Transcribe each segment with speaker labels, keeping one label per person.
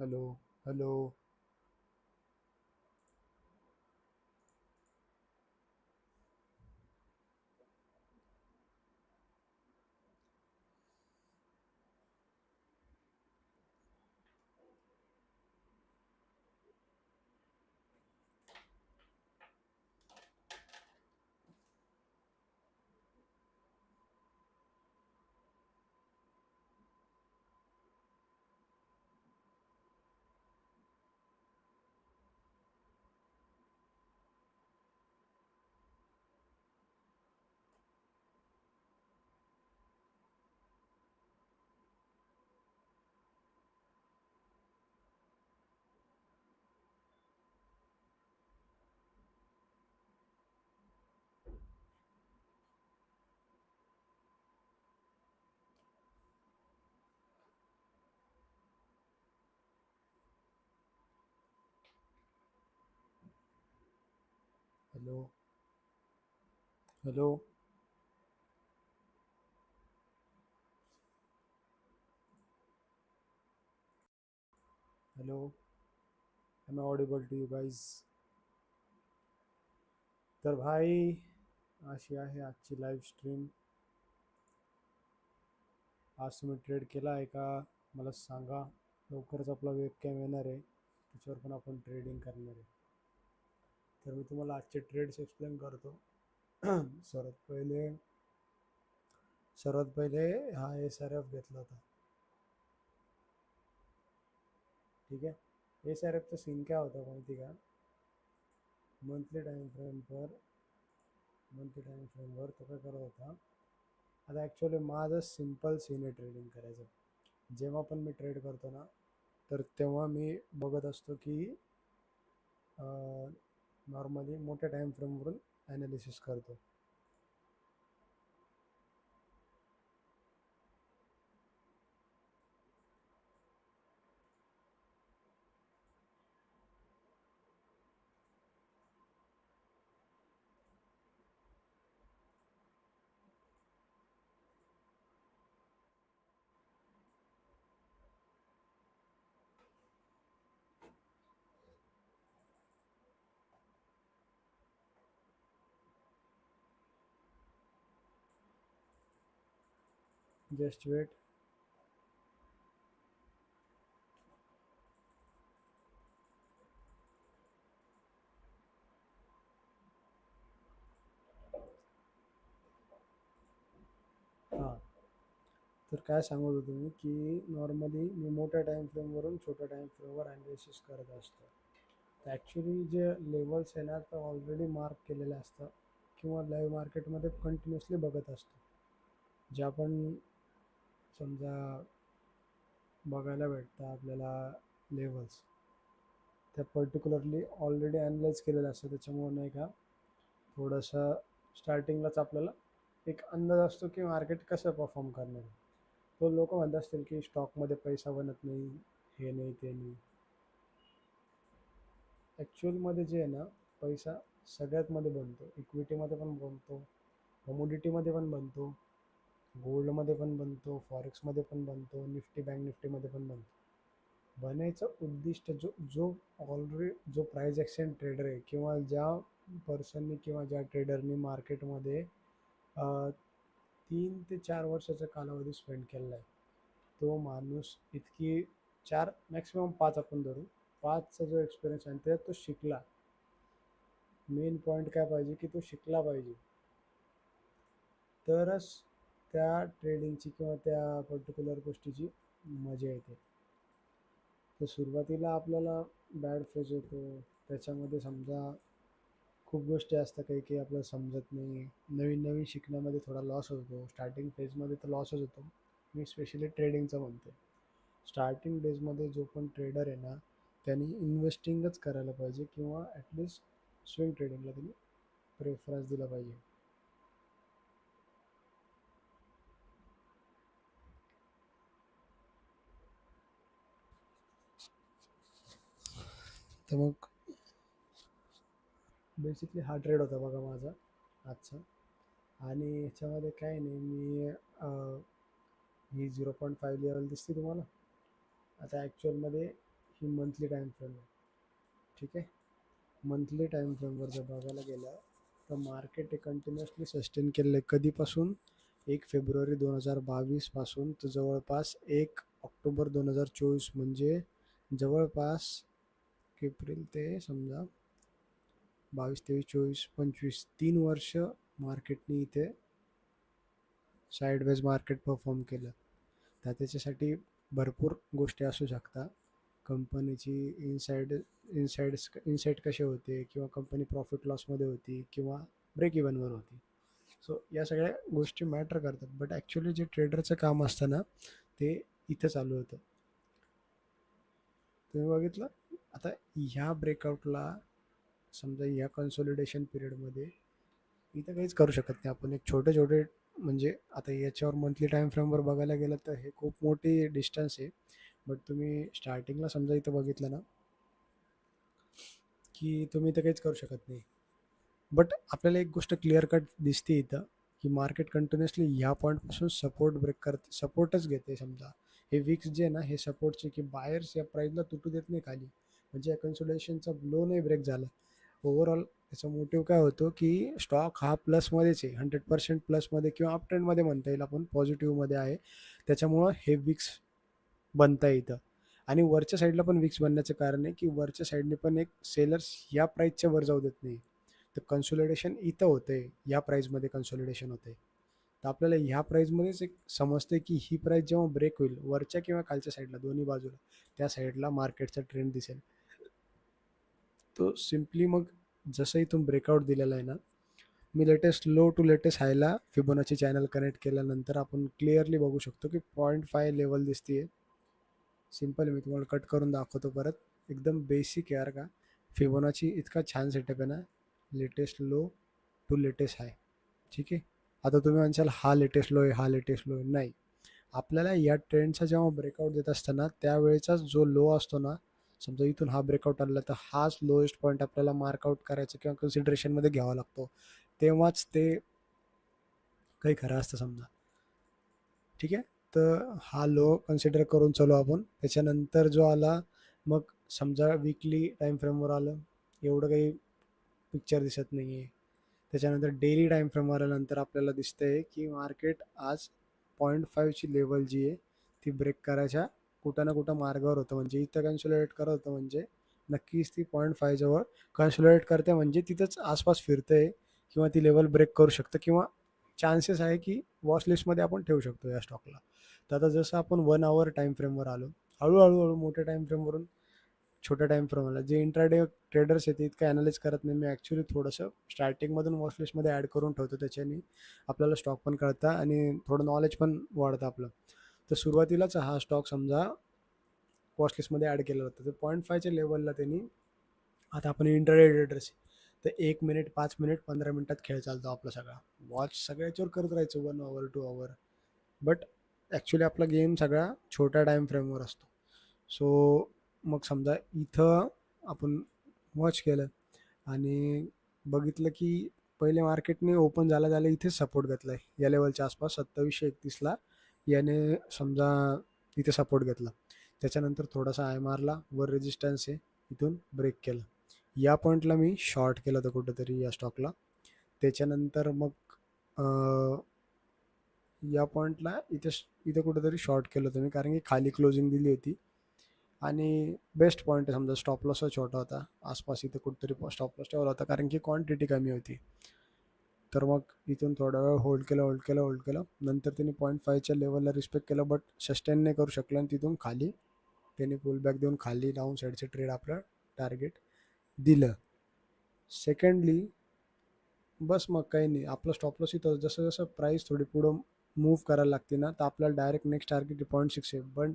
Speaker 1: Hello hello hello. Hello. Hello. Am I audible to you guys तर भाई अशी आहे आजची लाईव्ह स्ट्रीम आज तुम्ही ट्रेड केला आहे का? मला सांगा. लवकरच आपला वेब कॅम येणार आहे. त्याच्यावर पण आपण ट्रेडिंग करणार आहे. तर मी तुम्हाला आजचे ट्रेड्स एक्सप्लेन करतो. सर्वात पहिले सर्वात पहिले हा एस आर एफ घेतला होता. ठीक आहे? एस आर एफचं सीन काय होता माहिती का? मंथली टाईम फ्रेमवर मंथली टाईम फ्रेमवर तो काय करत होता? आता ॲक्च्युली माझं सिंपल सीन आहे ट्रेडिंग करायचं. जेव्हा पण मी ट्रेड करतो ना तर तेव्हा मी बघत असतो की नॉर्मली मोठ्या टाईम फ्रेमवरून ॲनालिसिस करतो. Just wait. हां. तर काय सांगत होतो मी की नॉर्मली मी मोठ्या टाईम फ्रेमवरून छोट्या टाईम फ्रेमवर ॲनालिसिस करत असतो. तर ॲक्च्युली जे लेवल्स आहे ना तर ऑलरेडी मार्क केलेले असतं किंवा लाईव्ह मार्केटमध्ये कंटिन्युअसली बघत असतो. जे आपण समजा बघायला भेटतं आपल्याला लेवल्स त्या पर्टिक्युलरली ऑलरेडी ॲनलाइज केलेलं असतं त्याच्यामुळं नाही का थोडंसं स्टार्टिंगलाच आपल्याला एक अंदाज असतो की मार्केट कसं परफॉर्म करणार तो लोक म्हणत असतील की स्टॉकमध्ये पैसा बनत नाही हे नाही ते नाही. ॲक्च्युअलमध्ये जे आहे ना पैसा सगळ्यात मध्ये बनतो इक्विटीमध्ये पण बनतो कमोडिटीमध्ये पण बनतो. गोल्डमध्ये पण बनतो फॉरेक्समध्ये पण बनतो निफ्टी बँक निफ्टीमध्ये पण बनतो. बनायचं उद्दिष्ट जो जो ऑलरेडी जो प्राईज एक्सचेंज ट्रेडर आहे किंवा ज्या पर्सननी किंवा ज्या ट्रेडरनी मार्केटमध्ये तीन ते चार वर्षाचा कालावधी स्पेंड केलेला आहे. तो माणूस इतकी चार मॅक्सिमम पाच आपण धरू. पाचचा जो एक्सपिरियन्स आहे त्यात तो शिकला. मेन पॉईंट काय पाहिजे की तो शिकला पाहिजे. तरच त्या ट्रेडिंगची किंवा त्या पर्टिक्युलर गोष्टीची मजा येते. तर सुरुवातीला आपल्याला बॅड फेज येतो. त्याच्यामध्ये समजा खूप गोष्टी असतात काही काही आपल्याला समजत नाही. नवीन नवीन शिकण्यामध्ये थोडा लॉस होतो. स्टार्टिंग फेजमध्ये तर लॉसच होतो मी स्पेशली ट्रेडिंगचं म्हणते. स्टार्टिंग डेजमध्ये जो पण ट्रेडर आहे ना त्यांनी इन्व्हेस्टिंगच करायला पाहिजे किंवा ॲटलिस्ट स्विंग ट्रेडिंगला त्यांनी प्रेफरन्स दिला पाहिजे. तर मग बेसिकली हा ट्रेड होता बघा माझा आजचा. आणि ह्याच्यामध्ये काय नाही मी ही झिरो पॉईंट फाईव्ह लेवल दिसते तुम्हाला. आता ॲक्च्युअलमध्ये ही मंथली टाईम फ्रेम आहे. ठीक आहे? मंथली टाईम फ्रेमवर जर बघायला गेलं तर मार्केट हे कंटिन्युअसली सस्टेन केलेलं आहे कधीपासून? एक फेब्रुवारी दोन हजार बावीसपासून तर जवळपास एक ऑक्टोबर दोन हजार चोवीस. म्हणजे जवळपास एप्रिल ते समजा बावीस तेवीस चोवीस पंचवीस तीन वर्ष मार्केटने इथे साईडवेज मार्केट परफॉर्म केलं. तर त्याच्यासाठी भरपूर गोष्टी असू शकतात कंपनीची इनसाईड इनसाईड्स इनसाईट कसे होते किंवा कंपनी प्रॉफिट लॉसमध्ये होती किंवा ब्रेक इव्हनवर होती. सो या सगळ्या गोष्टी मॅटर करतात. बट ॲक्च्युली जे ट्रेडरचं काम असतं ना ते इथं चालू होतं. तुम्ही बघितलं? आता ह्या ब्रेकआउटला समजा ह्या कन्सोलिडेशन पिरियडमध्ये इथं काहीच करू शकत नाही आपण. एक छोटे छोटे म्हणजे आता याच्यावर मंथली टाईम फ्रेमवर बघायला गेलं तर हे खूप मोठी डिस्टन्स आहे. बट तुम्ही स्टार्टिंगला समजा इथं बघितलं ना की तुम्ही इथं काहीच करू शकत नाही. बट आपल्याला एक गोष्ट क्लिअर कट दिसते इथं की मार्केट कंटिन्युअसली ह्या पॉईंटपासून सपोर्ट ब्रेक करते सपोर्टच घेते समजा. हे विक्स जे आहे ना हे सपोर्टचे की बायर्स या प्राईजला तुटू देत नाही खाली. म्हणजे कन्सोलेशनचा लो नाही ब्रेक झाला. ओव्हरऑल त्याचा मोटिव्ह काय होतो की स्टॉक हा प्लसमध्येच आहे. हंड्रेड पर्सेंट प्लसमध्ये किंवा अप ट्रेंडमध्ये म्हणता येईल आपण. पॉझिटिव्हमध्ये आहे. त्याच्यामुळं हे विक्स बनता येतं आणि वरच्या साईडला पण विक्स बनण्याचं कारण आहे की वरच्या साईडने पण एक सेलर्स या प्राईजच्या वर जाऊ देत नाही. तर कन्सोलिडेशन इथं होते या प्राईजमध्ये कन्सोलिडेशन होते तर आपल्याला ह्या प्राईजमध्येच एक समजते की ही प्राईज जेव्हा ब्रेक होईल वरच्या किंवा खालच्या साईडला दोन्ही बाजूला त्या साईडला मार्केटचा ट्रेंड दिसेल. तो सिम्पली मग जसं इथून ब्रेकआउट दिलेला आहे ना मी लेटेस्ट लो टू लेटेस्ट हायला फिबोनाची चॅनल कनेक्ट केल्यानंतर आपण क्लिअरली बघू शकतो की पॉईंट फाय लेवल दिसते सिंपल मी तुम्हाला कट करून दाखवतो परत. एकदम बेसिक यार का? फिबोनाची इतका छान सेटअप आहे ना latest low to latest high ठीक आहे? आता तुम्ही म्हणशाल हा लेटेस्ट लो आहे हा लेटेस्ट लो आहे. नाही. आपल्याला या ट्रेंडचा जेव्हा ब्रेकआउट देत असताना त्यावेळेचा जो लो असतो ना समजा इथून हा ब्रेकआउट आला तर हाच लोएस्ट पॉईंट आपल्याला मार्कआउट करायचा किंवा कन्सिडरेशनमध्ये घ्यावा लागतो. तेव्हाच ते काही खरं असतं समजा. ठीक आहे? तर हा लो कन्सिडर करून चालू आपण. त्याच्यानंतर जो आला मग समजा विकली टाईम फ्रेमवर आलं. एवढं काही पिक्चर दिसत नाही आहे त्याच्यानंतर डेली टाईम फ्रेमवर आल्यानंतर आपल्याला दिसतंय की मार्केट आज पॉईंट फाईव्हची लेवल जी आहे ती ब्रेक करायच्या कुठं ना कुठं मार्गावर होतं. म्हणजे इथं कन्सोलिडेट करत होतं म्हणजे नक्कीच ती पॉईंट फायजवळ कन्सोलिडेट करते म्हणजे तिथंच आसपास फिरते किंवा ती लेवल ब्रेक करू शकतं किंवा चान्सेस आहे की वॉच लिस्टमध्ये आपण ठेवू शकतो या स्टॉकला तर आता जसं आपण वन आवर टाईम फ्रेमवर आलो हळूहळू हळू मोठ्या टाईम फ्रेमवरून छोट्या टाईम फ्रेमला जे इंट्राडे ट्रेडर्स आहेत इतकं ॲनालाइज करत नाही. मी ॲक्च्युली थोडंसं स्टार्टिंगमधून वॉच लिस्टमध्ये ॲड करून ठेवतो. त्याच्याने आपल्याला स्टॉक पण कळतं आणि थोडं नॉलेज पण वाढतं आपलं. तर सुरुवातीलाच हा स्टॉक समजा वॉचलिस्टमध्ये ॲड केला होता तर पॉईंट फायच्या लेवलला त्यांनी आता आपण इंटरडे ट्रेडर्स तर एक मिनिट पाच मिनिट पंधरा मिनटात खेळ चालतो आपला सगळा. वॉच सगळ्याच्यावर करत राहायचं one hour two hour but actually आपला गेम सगळा छोट्या टाईम फ्रेमवर असतो. सो मग समजा इथं आपण वॉच केलं आणि बघितलं की पहिले मार्केटने ओपन झाला झालं इथेच सपोर्ट घेतला आहे या लेवलच्या आसपास सत्तावीसशे एकतीसला याने समजा इथे सपोर्ट घेतला. त्याच्यानंतर थोडासा आय मारला वर रेजिस्टन्स आहे इथून ब्रेक केला. या पॉईंटला मी शॉर्ट केलं होतं कुठंतरी या स्टॉकला त्याच्यानंतर मग या पॉईंटला इथे इथे कुठंतरी शॉर्ट केलं होतं मी कारण की खाली क्लोजिंग दिली होती. आणि बेस्ट पॉईंट आहे समजा स्टॉप लॉसच छोटा होता. आसपास इथे कुठंतरी स्टॉप लॉस ठेवला होता कारण की क्वांटिटी कमी होती. तर मग इथून थोडा वेळ होल्ड केलं होल्ड केलं होल्ड केलं. नंतर त्यांनी पॉईंट फायच्या लेवलला रिस्पेक्ट केलं बट सस्टेन नाही करू शकलं आणि तिथून खाली त्यांनी पुल बॅक देऊन खाली डाऊन साईडचे ट्रेड आपलं टार्गेट दिलं. सेकंडली बस मग काही नाही. आपलं स्टॉपलॉस इथं जसं जसं प्राईस थोडी पुढं मूव्ह करायला लागते ना तर आपल्याला direct next target point six आहे. पण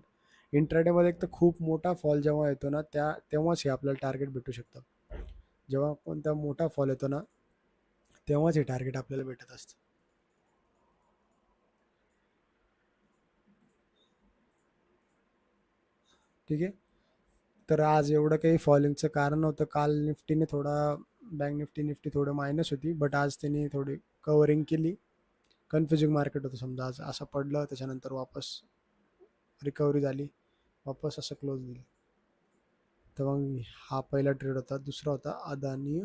Speaker 1: इंट्राडेमध्ये एक तर खूप मोठा फॉल जेव्हा येतो ना त्या तेव्हाच हे आपल्याला टार्गेट भेटू शकतं. जेव्हा कोणता मोठा फॉल येतो ना तेव्हाच हे टार्गेट आपल्याला भेटत असतं. ठीक आहे? तर आज एवढं काही फॉलिंगचं कारण होतं काल निफ्टीने थोडा बँक निफ्टी निफ्टी थोडं मायनस होती. बट आज त्यांनी थोडी कवरिंग केली. कन्फ्युजिंग मार्केट होतं समजा आज. असं पडलं त्याच्यानंतर वापस रिकव्हरी झाली. वापस असं क्लोज दिली तर मग हा पहिला ट्रेड होता. दुसरा होता अदानी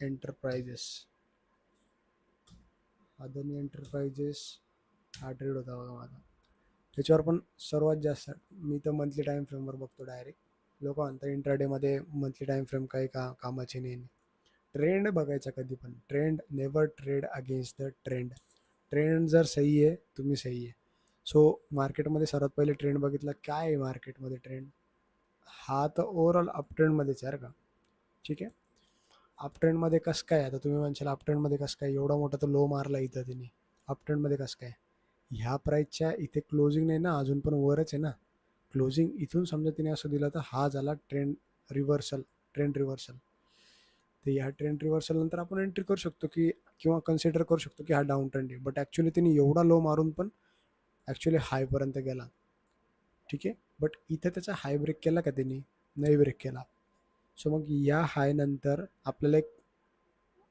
Speaker 1: एंटरप्राइजेस अदानी एंटरप्राइजेस हा ट्रेड होता बघा माझा. त्याच्यावर पण सर्वात जास्त मी तर मंथली टाईम फ्रेमवर बघतो डायरेक्ट लोक म्हणतात इंट्राडेमध्ये मंथली टाईम फ्रेम काही का कामाची नाही. ट्रेंड बघायचा कधी पण. Trend never trade against the trend trend जर सही आहे तुम्ही सही आहे. सो मार्केटमध्ये सर्वात पहिले ट्रेंड बघितला. काय आहे मार्केटमध्ये ट्रेंड हा तर ओव्हरऑल अप ट्रेंडमध्येच आहे का. ठीक आहे? अपट्रेंडमध्ये कसं काय? आता तुम्ही म्हणशाल अपट्रेंडमध्ये कसं काय? एवढा मोठा तर लो मारला इथं तिने. अपट्रेंडमध्ये कसं काय? ह्या प्राईसच्या इथे क्लोजिंग नाही ना? अजून पण वरच आहे ना? क्लोजिंग इथून समजा तिने असं दिलं तर हा झाला ट्रेंड रिव्हर्सल ट्रेंड रिव्हर्सल तर ह्या ट्रेंड रिव्हर्सल नंतर आपण एंट्री करू शकतो की किंवा कन्सिडर करू शकतो की हा डाऊन ट्रेंड आहे. बट ॲक्च्युली तिने एवढा लो मारून पण ॲक्च्युली हायपर्यंत गेला. ठीक आहे? बट इथं त्याचा हाय ब्रेक केला का त्यांनी नाही ब्रेक केला. सो मग या हायनंतर आपल्याला एक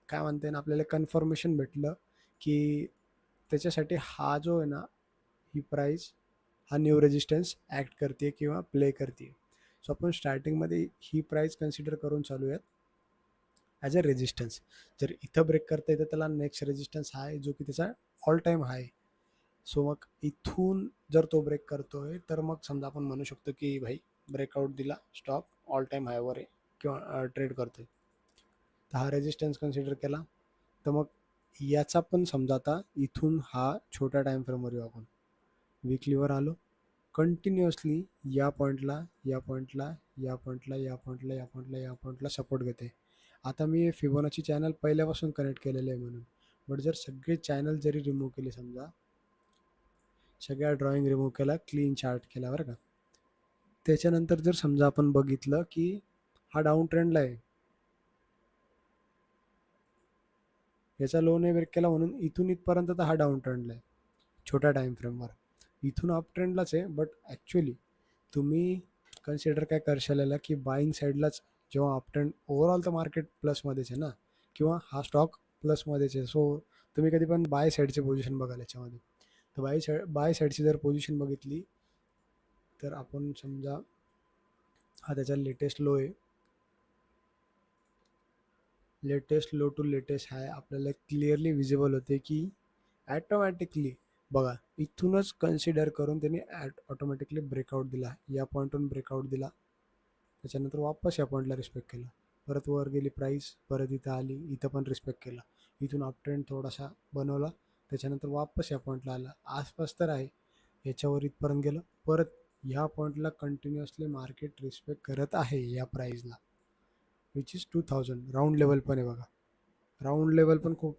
Speaker 1: काय म्हणते ना आपल्याला कन्फर्मेशन भेटलं की त्याच्यासाठी हा जो आहे ना ही प्राईस हा न्यू रेजिस्टन्स ॲक्ट करते किंवा प्ले करते सो आपण स्टार्टिंगमध्ये ही प्राईस कन्सिडर करून चालूयात. ॲज अ रेजिस्टन्स जर इथं ब्रेक करता येतं त्याला नेक्स्ट रेजिस्टन्स हाय जो की त्याचा ऑल टाईम हाय सो मग इथून जर तो ब्रेक करतोय तर मग समजा आपण म्हणू शकतो की भाई ब्रेकआउट दिला स्टॉक ऑल टाईम हायवर आहे. किंवा ट्रेड करतोय. तर हा रेजिस्टन्स कन्सिडर केला. तर मग याचा पण समजा आता इथून हा छोट्या टाईम फ्रेमवर येऊ आपण. विकलीवर आलो. कंटिन्युअसली या पॉईंटला या पॉईंटला या पॉईंटला या पॉईंटला या पॉईंटला या पॉईंटला सपोर्ट घेते. आता मी फिबोनाची चॅनल पहिल्यापासून कनेक्ट केलेले आहे म्हणून. बट जर सगळे चॅनल जरी रिमूव्ह केले समजा सगळ्या ड्रॉइंग रिमूव्ह केला क्लीन चार्ट केला बरं का. त्याच्यानंतर जर समजा आपण बघितलं की हा डाऊन ट्रेंडला आहे. याचा लोन नाही ब्रेक केला म्हणून इथून इथपर्यंत तर हा डाऊन ट्रेंडला आहे. छोट्या टाईम फ्रेमवर इथून अप ट्रेंडलाच आहे बट ॲक्च्युली तुम्ही कन्सिडर काय करशाल याला की बाईंग साईडलाच जेव्हा अप ट्रेंड ओव्हरऑल तर मार्केट प्लसमध्येच आहे ना? किंवा हा स्टॉक प्लसमध्येच आहे. सो तुम्ही कधी पण बाय साईडचे पोझिशन बघाल याच्यामध्ये. तर बाय साईड बाय साईडची जर पोझिशन बघितली तर आपण समजा हा त्याचा लेटेस्ट लो आहे. Latest low to latest high. आपल्याला क्लिअरली विजिबल होते की ॲटोमॅटिकली बघा इथूनच कन्सिडर करून त्यांनी ॲट ऑटोमॅटिकली ब्रेकआउट दिला. या पॉईंटवरून ब्रेकआउट दिला. त्याच्यानंतर वापस या पॉईंटला रिस्पेक्ट केला. परत वर गेली प्राईस परत इथं आली इथं पण रिस्पेक्ट केला. इथून अप ट्रेंड थोडासा बनवला. त्याच्यानंतर वापस या पॉईंटला आला. आसपास तर आहे. याच्यावर इथपर्यंत गेलं. परत ह्या पॉईंटला कंटिन्युअसली मार्केट रिस्पेक्ट करत आहे या प्राईजला which is two thousand round level पण आहे बघा. राऊंड लेवल पण खूप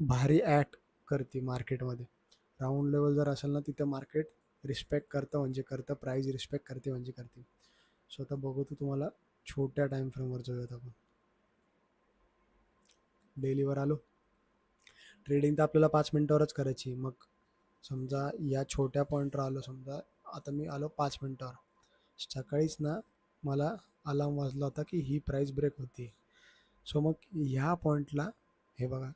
Speaker 1: भारी ॲट करते मार्केटमध्ये राऊंड लेवल जर असेल ना तिथं मार्केट रिस्पेक्ट करतं म्हणजे करतं प्राईज रिस्पेक्ट करते म्हणजे करते. सो आता बघतो तुम्हाला छोट्या टाईम फ्रेमवर जाऊयात आपण. डेलीवर आलो. ट्रेडिंग तर आपल्याला पाच मिनटावरच करायची. मग समजा या छोट्या पॉईंटवर आलो समजा आता मी आलो पाच मिनटावर. सकाळीच ना मला अलार्म वाजला होता की ही प्राईस ब्रेक होती. सो मग ह्या पॉईंटला हे बघा.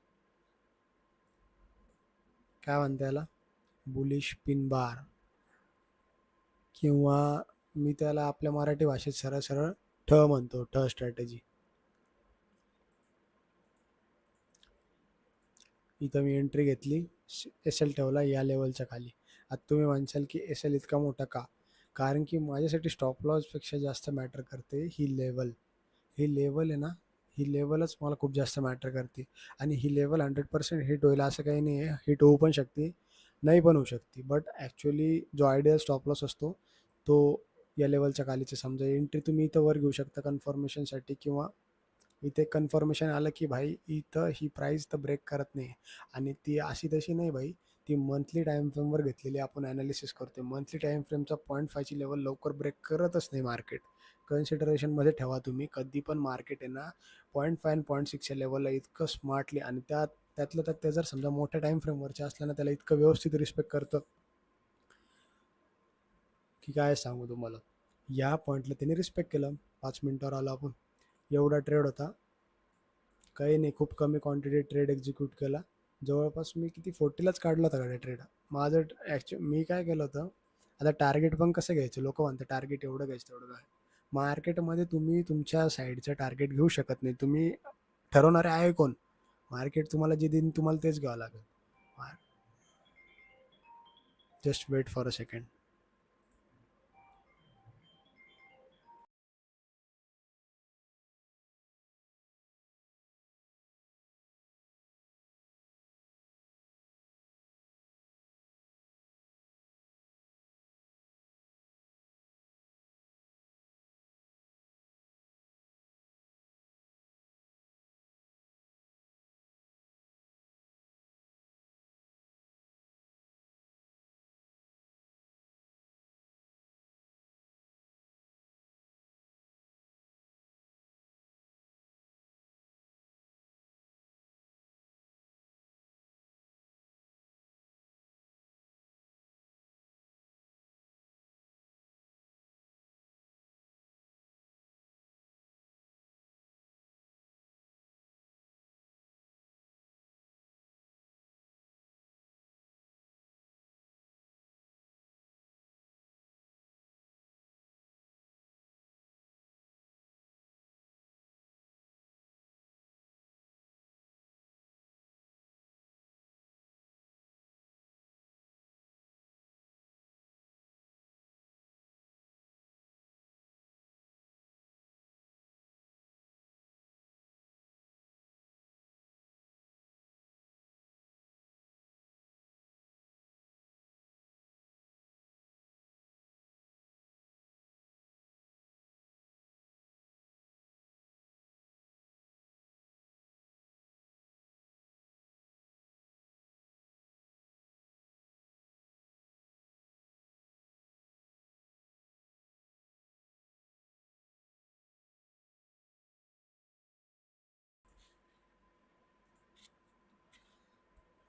Speaker 1: काय म्हणते याला? बुलिश पिन बार किंवा मी त्याला आपल्या मराठी भाषेत सरळ सरळ ठ म्हणतो ठ स्ट्रॅटेजी इथं मी एंट्री घेतली. एस एल ठेवला या लेवलच्या खाली. आता तुम्ही म्हणशाल की एस एल इतका मोठा का? कारण की माझ्यासाठी स्टॉप लॉसपेक्षा जास्त मॅटर करते ही लेवल ही लेवल आहे ना ही लेवलच मला खूप जास्त मॅटर करते. आणि ही लेवल हंड्रेड पर्सेंट हिट होईल असं काही नाही आहे हिट होऊ पण शकते नाही पण होऊ शकते. बट ॲक्च्युली जो आयडियल स्टॉप लॉस असतो तो या लेवलच्या खालीचे समजा एंट्री तुम्ही इथं वर घेऊ शकता कन्फर्मेशनसाठी किंवा इथे कन्फर्मेशन आलं की भाई इथं ही प्राईस तर ब्रेक करत नाही. आणि ती अशी तशी नाही भाई. ती मंथली टाईम फ्रेमवर घेतलेली आपण ॲनालिसिस करतो मंथली टाईम फ्रेमचा पॉईंट फायची लेवल लवकर ब्रेक करतच नाही मार्केट कन्सिडरेशनमध्ये ठेवा तुम्ही. कधी पण मार्केट आहे ना पॉईंट फाय अँड पॉईंट सिक्सच्या लेवलला इतकं स्मार्टली आणि त्या त्यातलं त्यात ते जर समजा मोठ्या टाईम फ्रेमवरच्या असल्यानं त्याला इतकं व्यवस्थित रिस्पेक्ट करतं. की काय सांगू तुम्हाला? या पॉईंटला त्याने रिस्पेक्ट केलं. पाच मिनटावर आलो आपण. एवढा ट्रेड होता. काही नाही खूप कमी क्वांटिटी ट्रेड एक्झिक्यूट केला. जवळपास मी किती फोर्टीलाच काढला होता गाड्या ट्रेड माझं ॲक्च्युअली मी काय केलं होतं आता टार्गेट पण कसं घ्यायचं? लोक म्हणतात टार्गेट एवढं घ्यायचं तेवढं काय मार्केटमध्ये तुम्ही तुमच्या साईडचं टार्गेट घेऊ शकत नाही. तुम्ही ठरवणारे आहे कोण? मार्केट तुम्हाला जे देईन तुम्हाला तेच घ्यावं लागेल. Just wait for a second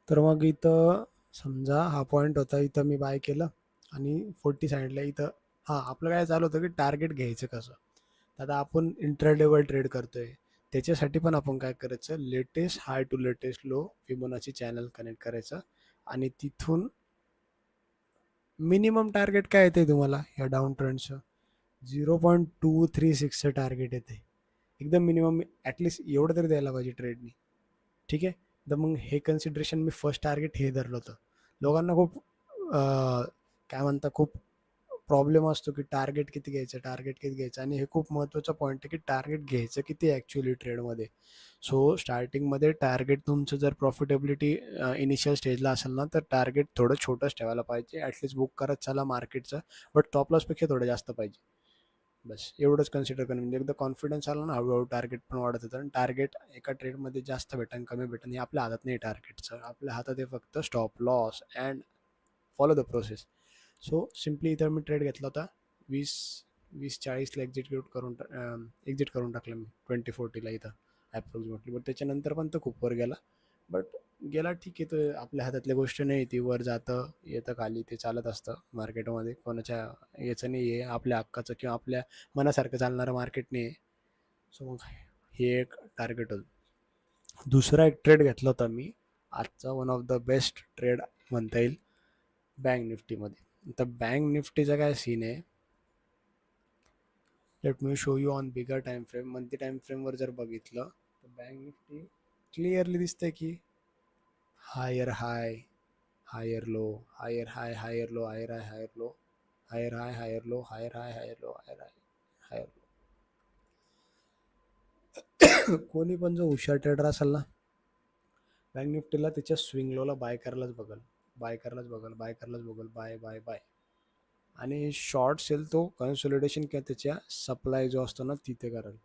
Speaker 1: तर मग इथं समजा हा पॉईंट होता इथं मी बाय केलं आणि फोर्टी सांगितलं इथं हां आपलं काय चालू होतं की टार्गेट घ्यायचं कसं? आता आपण इंटरडेवर ट्रेड करतोय. त्याच्यासाठी पण आपण काय करायचं? Latest high to latest low Fibonacci channel connect करायचं आणि तिथून मिनिमम टार्गेट काय येते तुम्हाला या डाऊन ट्रेंडचं झिरो पॉईंट टू थ्री सिक्सचं टार्गेट येते एकदम मिनिमम ॲटलिस्ट एवढं तरी द्यायला पाहिजे ट्रेडनी ठीक आहे? तर मग हे कन्सिडरेशन मी फर्स्ट टार्गेट हे धरलं होतं. लोकांना खूप काय म्हणता खूप प्रॉब्लेम असतो की टार्गेट किती घ्यायचं टार्गेट किती घ्यायचं आणि हे खूप महत्त्वाचा पॉईंट आहे की टार्गेट घ्यायचं किती ॲक्च्युली ट्रेडमध्ये सो स्टार्टिंगमध्ये टार्गेट तुमचं जर प्रॉफिटेबिलिटी इनिशियल स्टेजला असेल ना तर टार्गेट थोडं छोटंच ठेवायला पाहिजे. ॲटलिस्ट बुक करत चला मार्केटचं बट टॉपलॉसपेक्षा थोडं जास्त पाहिजे. बस एवढंच कन्सिडर करणं म्हणजे एकदा कॉन्फिडन्स आला ना हळूहळू टार्गेट पण वाढत होतं आणि टार्गेट एका ट्रेडमध्ये जास्त भेटन कमी भेटन हे आपल्या हातात नाही टार्गेटचं आपल्या हातात आहे फक्त stop loss and follow the process so simply इथं मी ट्रेड घेतला होता. वीस वीस चाळीसला एक्झिट करून एक्झिट करून टाकलं मी. ट्वेंटी फोर्टीला इथं ॲप्रोक्सिमेटली बट त्याच्यानंतर पण तो खूप वर गेला. बट गेला ठीक आहे तो आपल्या हातातल्या गोष्ट नाही ती वर जातं येतं खाली ते चालत असतं मार्केटमध्ये. कोणाच्या याचं नाही आहे आपल्या हक्काचं किंवा आपल्या मनासारखं चालणारं मार्केट नाही आहे. सो मग हे एक टार्गेट होतं. दुसरा एक ट्रेड घेतला होता मी. आजचा one of the best trade म्हणता येईल बँक निफ्टीमध्ये. तर बँक निफ्टीचा काय सीन आहे? Let me show you on bigger time frame monthly time फ्रेमवर जर बघितलं तर बँक निफ्टी क्लिअरली दिसते की higher high higher low higher high higher low higher high higher low higher high higher low higher high higher low higher high higher low कोणी पण जो हुशार ट्रेडर असेल ना बँक निफ्टीला त्याच्या स्विंग लोला बाय करायलाच बघल बाय करायलाच बघल बाय करायलाच बघल बाय बाय बाय आणि शॉर्ट सेल तो कन्सोलिडेशन किंवा त्याच्या सप्लाय जो असतो ना तिथे करेल.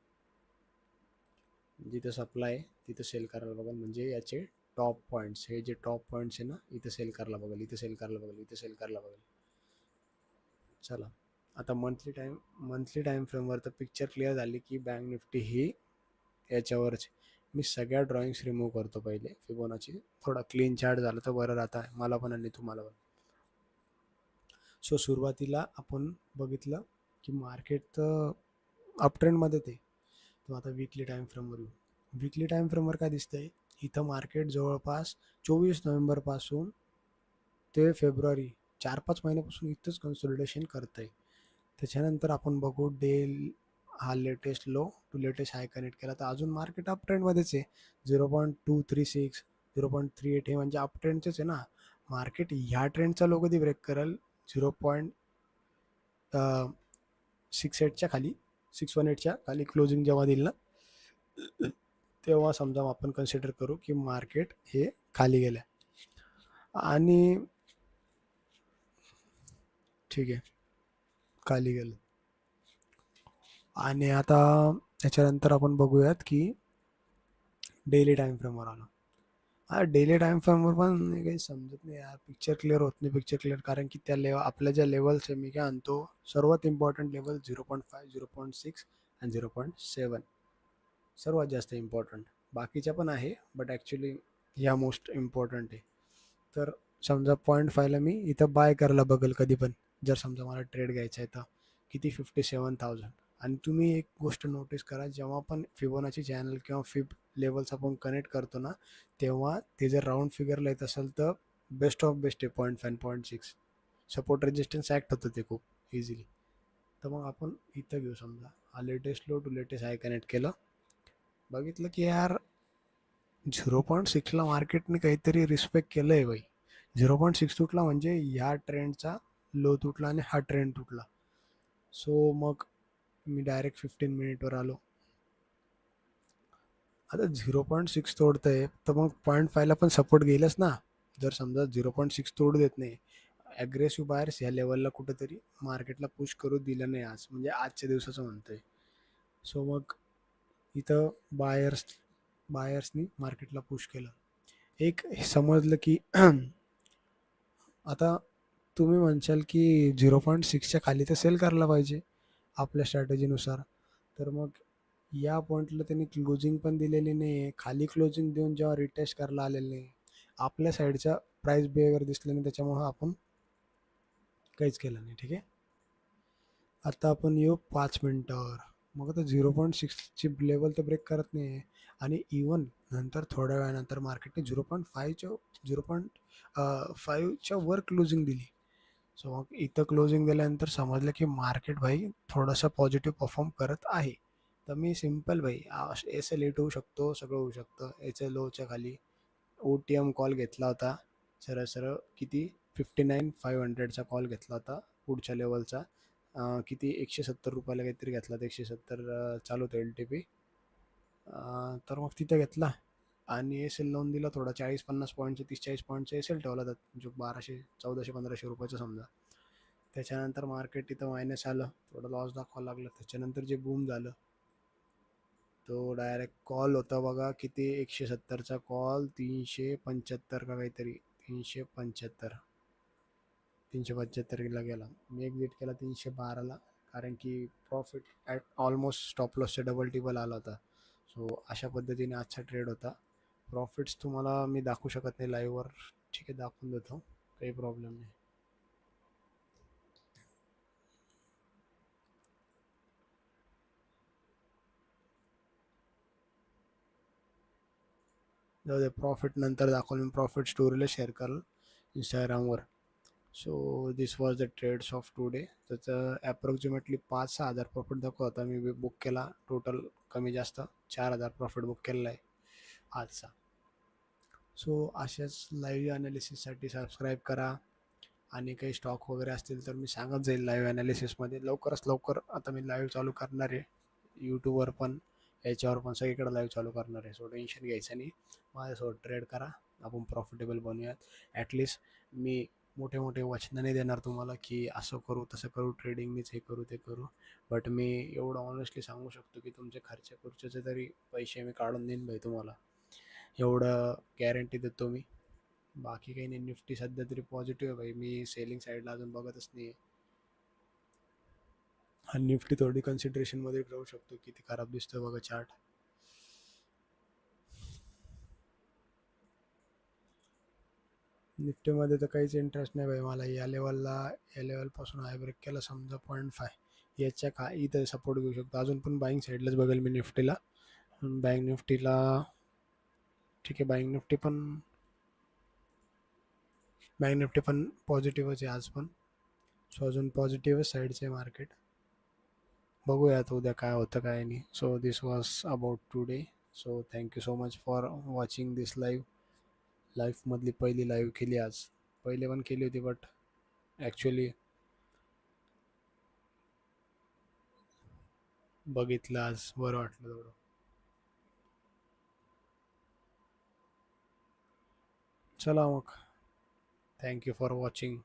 Speaker 1: जिथं सप्लाय तिथं सेल करायला बघाल म्हणजे याचे टॉप पॉईंट्स हे जे टॉप पॉईंट्स आहे ना इथं सेल करायला बघाल इथं सेल करायला बघाल इथं सेल करायला बघाल. चला. आता मंथली टाईम मंथली टाईम फ्रेमवर तर पिक्चर क्लिअर झाली की बँक निफ्टी ही याच्यावरच मी सगळ्या ड्रॉइंग्स रिमूव्ह करतो पहिले. फिबोनाची थोडा क्लीन चार्ट झालं तर बरं राहतं. मला पण आणि तुम्हाला पण. सो सुरुवातीला आपण बघितलं की मार्केट तर अपट्रेंडमध्ये ते तो आता वीकली टाईम फ्रेमवर येऊ. वीकली टाईम फ्रेमवर काय दिसतंय? इथं मार्केट जवळपास चोवीस नोव्हेंबरपासून ते फेब्रुवारी चार पाच महिन्यापासून इथंच कन्सोलिडेशन करतं आहे त्याच्यानंतर आपण बघू डे हा latest low to latest high connect केला. तर अजून मार्केट अप ट्रेंडमध्येच आहे. Zero point two three six zero point three eight हे म्हणजे अप ट्रेंडचेच आहे ना. मार्केट ह्या ट्रेंडचा लो कधी ब्रेक करेल? झिरो पॉईंट सिक्स एटच्या खाली सिक्स वन एटच्या खाली क्लोजिंग जेव्हा देईल ना. तेव्हा समजा आपण कन्सिडर करू की मार्केट हे खाली गेलं आणि ठीक आहे. खाली गेलं. आणि आता त्याच्यानंतर आपण बघूयात की डेली टाईम फ्रेमवर आलो. हा डेली टाईम फ्रेमवर पण काही समजत नाही यार. पिक्चर क्लिअर होत नाही पिक्चर क्लिअर कारण की त्या लेव आपल्या ज्या लेवल्स आहे मी काय आणतो सर्वात important level zero point five zero point six आणि झिरो पॉईंट सेवन सर्वात जास्त इम्पॉर्टंट बाकीच्या पण आहे बट ॲक्च्युली ह्या मोस्ट इम्पॉर्टंट आहे. तर समजा पॉईंट फायला मी इथं बाय करायला बघेल कधी पण. जर समजा मला ट्रेड घ्यायचा आहे तर किती? फिफ्टी सेवन थाउजंड आणि तुम्ही एक गोष्ट नोटीस करा जेव्हा पण फिबोनाची चॅनल किंवा फिब लेवल्स आपण कनेक्ट करतो ना तेव्हा ते जर राऊंड फिगरला येत असेल तर बेस्ट ऑफ बेस्ट आहे point five point six support resistance act होतं ते खूप इझिली तर मग आपण इथं घेऊ समजा. हा latest low to latest high connect केलं. बघितलं की यार झिरो पॉईंट सिक्सला मार्केटने काहीतरी रिस्पेक्ट केलं आहे बाई. झिरो पॉईंट सिक्स तुटला म्हणजे ह्या ट्रेंडचा लो तुटला आणि हा ट्रेंड तुटला. सो मग मी डायरेक्ट फिफ्टीन मिनिटवर आलो. आता झिरो पॉईंट सिक्स तोडतंय तर मग पॉईंट फायला पण सपोर्ट घेईलच ना. जर समजा झिरो पॉईंट सिक्स तोडू देत नाही ॲग्रेसिव्ह बायर्स ह्या लेवलला कुठंतरी मार्केटला पुश करू दिलं नाही आज. म्हणजे आजच्या दिवसाचं म्हणतोय. सो मग इथं बायर्स बायर्सनी मार्केटला पुश केलं. एक समजलं की आता तुम्ही म्हणशाल की झिरो पॉईंट सिक्सच्या खाली तर सेल करायला पाहिजे आपल्या स्ट्रॅटेजीनुसार तर मग या पॉईंटला त्यांनी क्लोजिंग पण दिलेली नाही आहे खाली क्लोजिंग देऊन जेव्हा रिटेस्ट करायला आलेलं नाही आपल्या साईडचा प्राईस बिहेवियर दिसलं नाही त्याच्यामुळं आपण काहीच केलं नाही. ठीक आहे? आता आपण येऊ पाच मिनटावर मग आता झिरो पॉईंट सिक्सची लेवल तर ब्रेक करत नाही आहे आणि इवन नंतर थोड्या वेळानंतर मार्केटने झिरो पॉईंट फायच्या झिरो पॉईंट फाईव्हच्या वर क्लोजिंग दिली. सो मग इथं क्लोजिंग दिल्यानंतर समजलं की मार्केट भाई थोडंसं पॉझिटिव्ह परफॉर्म करत आहे. तर मी सिंपल भाई एस एल एट होऊ शकतो सगळं होऊ शकतं. एच एल ओच्या खाली ओ टी एम कॉल घेतला होता. सरळ सरळ किती? फिफ्टी नाईन फाईव्ह हंड्रेडचा कॉल घेतला होता पुढच्या लेवलचा. किती एकशे सत्तर रुपयाला काहीतरी घेतला तर एकशे सत्तर चालू होतं एल टी पी तर मग तिथं घेतला आणि एस एल लावून दिला थोडा चाळीस पन्नास पॉईंटचे तीस चाळीस पॉईंटचे एस एल ठेवला तर जो बाराशे चौदाशे पंधराशे रुपयाचं समजा. त्याच्यानंतर मार्केट तिथं मायनस आलं थोडं लॉस दाखवावं लागलं. त्याच्यानंतर जे बूम झालं तो डायरेक्ट कॉल होता बघा किती एकशे सत्तरचा कॉल तीनशे पंच्याहत्तर का काहीतरी तीनशे पंच्याहत्तर. तीनशे पंच्याहत्तरला गेला. मी एक्झिट केला तीनशे बाराला कारण की प्रॉफिट ॲट ऑलमोस्ट स्टॉप लॉसच्या डबल टिबल आला होता. सो अशा पद्धतीने आजचा ट्रेड होता. प्रॉफिट्स तुम्हाला मी दाखवू शकत नाही लाईव्हवर ठीक आहे दाखवून देतो. काही प्रॉब्लेम नाही. जाऊ दे प्रॉफिट नंतर दाखवलं मी प्रॉफिट स्टोरीला शेअर करेल इंस्टाग्रामवर so this was the trades of today त्याचं ॲप्रॉक्सिमेटली पाच सहा हजार प्रॉफिट दाखवता मी बुक केला. टोटल कमी जास्त चार हजार प्रॉफिट बुक केलेला आहे. आजचा. सो अशाच लाईव्ह ॲनालिसिससाठी सबस्क्राईब करा. आणि काही स्टॉक वगैरे असतील तर मी सांगत जाईल लाईव्ह ॲनालिसिसमध्ये लवकरच लवकर आता मी लाईव्ह चालू करणार आहे. यूट्यूबवर पण याच्यावर पण सगळीकडे लाईव्ह चालू करणार आहे. सो टेन्शन घ्यायचं नाही. माझ्यासोबत ट्रेड करा. आपण प्रॉफिटेबल बनूयात. ॲटलिस्ट मी मोठे मोठे वचनं नाही देणार तुम्हाला की असं करू तसं करू ट्रेडिंगनीच हे करू ते करू. बट मी एवढं ऑनेस्टली सांगू शकतो की तुमचे खर्च खुर्चेचे तरी पैसे मी काढून देईन भाई तुम्हाला. एवढं गॅरंटी देतो मी. बाकी काही नाही निफ्टी सध्या तरी पॉझिटिव्ह आहे भाई. मी सेलिंग साईडला अजून बघतच नाही आणि निफ्टी थोडी कन्सिडरेशनमध्ये राहू शकतो किती खराब दिसतोय बघा चार्ट निफ्टीमध्ये तर काहीच इंटरेस्ट नाही भाई मला. या लेवलला या लेवलपासून हाय ब्रेक केला समजा पॉईंट फाय याच्या का इथं सपोर्ट घेऊ शकतो. अजून पण बाईंग साईडलाच बघेल मी निफ्टीला. बँक निफ्टीला ठीक आहे बँक निफ्टी पण बँक निफ्टी पण पॉझिटिव्हच आहे आज पण. सो अजून पॉझिटिव्हच साईडचं आहे मार्केट बघूयात उद्या काय होतं काय नाही. So this was about today so thank you so much for watching this live लाईफमधली पहिली लाईव्ह केली आज. पहिले पण केली होती बट ॲक्च्युली बघितलं आज. बरं वाटलं थोडं चला मग. Thank you for watching